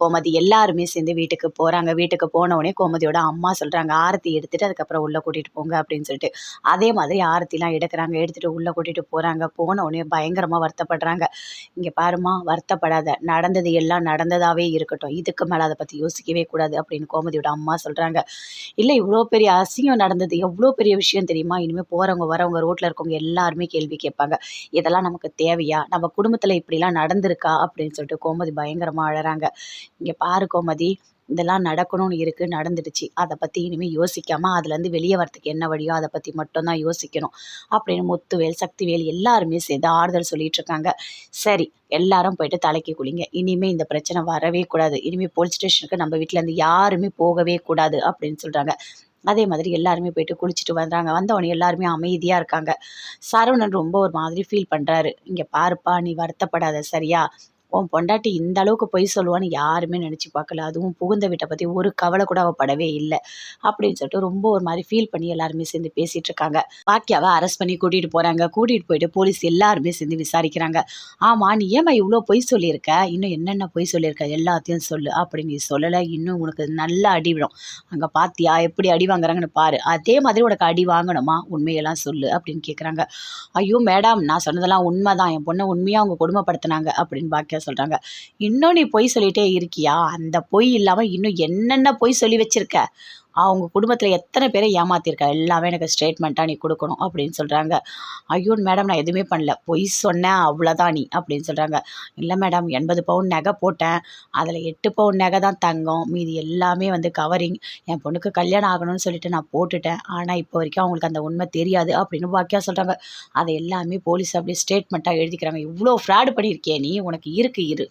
கோமதி எல்லாருமே சேர்ந்து வீட்டுக்கு போகிறாங்க வீட்டுக்கு போன உடனே கோமதியோட அம்மா சொல்கிறாங்க ஆரத்தி எடுத்துகிட்டு அதுக்கப்புறம் உள்ளே கூட்டிகிட்டு போங்க அப்படின்னு சொல்லிட்டு. அதே மாதிரி ஆரத்திலாம் எடுக்கிறாங்க. எடுத்துகிட்டு உள்ளே கூட்டிகிட்டு போகிறாங்க போன உடனே பயங்கரமாக வருத்தப்படுறாங்க. இங்கே பாருமா வருத்தப்படாத. நடந்தது எல்லாம் நடந்ததாகவே இருக்கட்டும். இதுக்கு மேலே அதை பற்றி யோசிக்கவே கூடாது அப்படின்னு கோமதியோட அம்மா சொல்கிறாங்க இல்லை இவ்வளோ பெரிய அசிங்கம் நடந்தது. எவ்வளோ பெரிய விஷயம் தெரியுமா? இனிமேல் போகிறவங்க வரவங்க ரோட்டில் இருக்கவங்க எல்லாருமே கேள்வி கேட்பாங்க. இதெல்லாம் நமக்கு தேவையா? நம்ம குடும்பத்தில் இப்படிலாம் நடந்திருக்கா? அப்படின்னு சொல்லிட்டு கோமதி பயங்கரமாக அழறாங்க. இங்கே பாரு கோமதி இதெல்லாம் நடக்கணும்னு இருக்குது நடந்துடுச்சு. அதை பற்றி இனிமேல் யோசிக்காமல் அதுலேருந்து வெளியே வரத்துக்கு என்ன வழியோ அதை பற்றி மட்டும்தான் யோசிக்கணும். அப்படின்னு முத்துவேல் சக்திவேல் எல்லாருமே சேர்ந்து ஆறுதல் சொல்லிட்டு இருக்காங்க. சரி எல்லாரும் போயிட்டு தலைக்கு குளிங்க. இனிமேல் இந்த பிரச்சனை வரவே கூடாது. இனிமேல் போலீஸ் ஸ்டேஷனுக்கு நம்ம வீட்டிலேருந்து யாருமே போகவே கூடாது அப்படின்னு சொல்கிறாங்க அதே மாதிரி எல்லாருமே போயிட்டு குளிச்சுட்டு வந்தாங்க. வந்தவொடனே எல்லாருமே அமைதியாக இருக்காங்க. சரவணன் ரொம்ப ஒரு மாதிரி ஃபீல் பண்ணுறாரு இங்கே பாருப்பா நீ வருத்தப்படாத சரியா? உன் பொண்டாட்டி இந்த அளவுக்கு பொய் சொல்லுவான்னு யாருமே நினச்சி பார்க்கல. அதுவும் புகுந்த வீட்டை பற்றி ஒரு கவலை கூட அவள் படவே இல்லை. அப்படின்னு சொல்லிட்டு ரொம்ப ஒரு மாதிரி ஃபீல் பண்ணி எல்லாருமே சேர்ந்து பேசிகிட்டு இருக்காங்க. பாக்கியாவை அரெஸ்ட் பண்ணி கூட்டிகிட்டு போகிறாங்க கூட்டிகிட்டு போயிட்டு போலீஸ் எல்லாருமே சேர்ந்து விசாரிக்கிறாங்க. ஆமாம் நீ ஏமா இவ்வளோ பொய் சொல்லியிருக்க? இன்னும் என்னென்ன பொய் சொல்லியிருக்க? எல்லாத்தையும் சொல்லு. அப்படி நீ சொல்லலை இன்னும் உனக்கு நல்லா அடி விடும். அங்கே பாத்தியா? எப்படி அடி வாங்குறாங்கன்னு பாரு. அதே மாதிரி உனக்கு அடி வாங்கணுமா? உண்மையெல்லாம் சொல்லு அப்படின்னு கேட்குறாங்க ஐயோ மேடம் நான் சொன்னதெல்லாம் உண்மை தான் என் பொண்ணை உண்மையாக அவங்க கொடுமைப்படுத்தினாங்க அப்படின்னு பாக்கியா சொல்கிறாங்க இன்னும் நீ பொய் சொல்லிகிட்டே இருக்கியா? அந்த பொய் இல்லாமல் இன்னும் என்னென்ன பொய் சொல்லி வச்சுருக்க? அவங்க குடும்பத்தில் எத்தனை பேரை ஏமாத்திருக்கா? எல்லாமே எனக்கு ஸ்டேட்மெண்ட்டாக நீ கொடுக்கணும் அப்படின்னு சொல்கிறாங்க ஐயோ மேடம் நான் எதுவுமே பண்ணல. பொய் சொன்னேன் அவ்வளோதான் நீ அப்படின்னு சொல்கிறாங்க இல்லை மேடம் எண்பது பவுன் நகை போட்டேன். அதில் எட்டு பவுன் நகை தான் தங்கம். மீதி எல்லாமே வந்து கவரிங் என் பொண்ணுக்கு கல்யாணம் ஆகணும்னு சொல்லிட்டு நான் போட்டுட்டேன். ஆனால் இப்போ வரைக்கும் அவங்களுக்கு அந்த உண்மை தெரியாது அப்படின்னு வாக்கியாக சொல்கிறாங்க அதை எல்லாமே போலீஸ் அப்படியே ஸ்டேட்மெண்ட்டாக எழுதிக்கிறாங்க. இவ்வளோ ஃப்ராடு பண்ணியிருக்கே நீ? உனக்கு இருக்கு இரு.